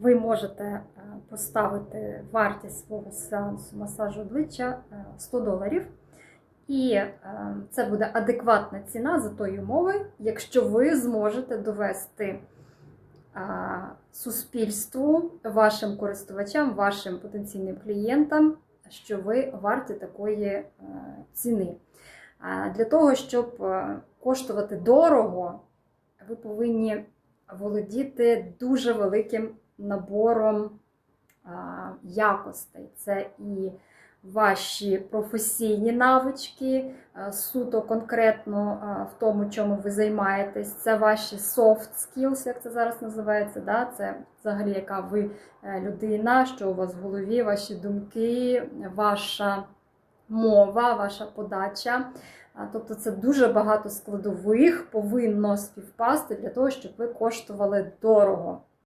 ви можете е, поставити вартість свого сеансу масажу обличчя е, 100 доларів. І е, це буде адекватна ціна за тої умови, якщо ви зможете довести суспільству, вашим користувачам, вашим потенційним клієнтам, що ви варті такої е, ціни. Для того, щоб е, коштувати дорого, ви повинні володіти дуже великим набором якостей. Це і ваші професійні навички, е, суто конкретно е, в тому, чому ви займаєтесь. Це ваші soft skills, як це зараз називається. Да? Це взагалі яка ви е, людина, що у вас в голові, ваші думки, ваша мова, ваша подача. Тобто це дуже багато складових повинно співпасти для того, щоб ви коштували дорого.